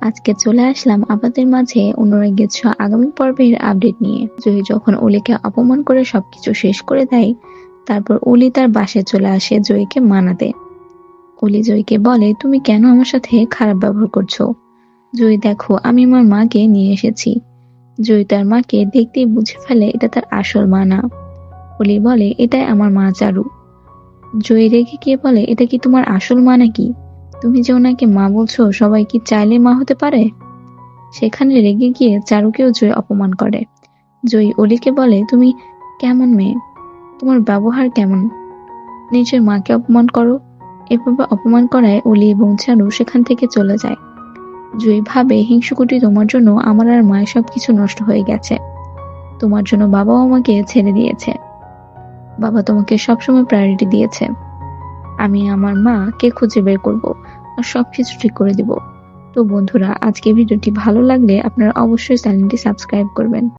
আজকে চলে আসলাম আপনাদের মাঝে অনুরাগের ছ আগামী পর্বের আপডেট নিয়ে। জয়ী যখন অলিকে অপমান করে সবকিছু শেষ করে দেয়, তারপর অলি তার বাসায় চলে আসে জয়ীকে মানাতে। অলি জয়ীকে বলে, তুমি কেন আমার সাথে খারাপ ব্যবহার করছ? জয়ী, দেখো, আমি আমার মাকে নিয়ে এসেছি। জয়ী তার মাকে দেখতেই বুঝে ফেলে, এটা তার আসল মা না। অলি বলে, এটাই আমার মা চারু। জয়ী রেগে গিয়ে বলে, এটা কি তোমার আসল মা নাকি? তুমি যে ওনাকে মা বলছো, সবাই কি চাইলে মা হতে পারে? সেখানে রেগে গিয়ে চারুকেও জয় অপমান করে। জয়ী অলিকে বলে, তুমি কেমন মেয়ে? তোমার ব্যবহার কেমন? নিজের মাকে অপমান করো। এভাবে অপমান করায় অলি এবং চারু সেখান থেকে চলে যায়। জয়ী ভাবে, হিংসুকুটি তোমার জন্য, আমার আর মায়ের সবকিছু নষ্ট হয়ে গেছে। তোমার জন্য বাবাও আমাকে ছেড়ে দিয়েছে। বাবা তোমাকে সবসময় প্রায়োরিটি দিয়েছে। আমি আমার মা কে খুঁজে বের করব? আর সবকিছু ঠিক করে দিব। তো বন্ধুরা আজকে ভিডিওটি ভালো লাগলে আপনারা অবশ্যই চ্যানেলটি সাবস্ক্রাইব করবেন।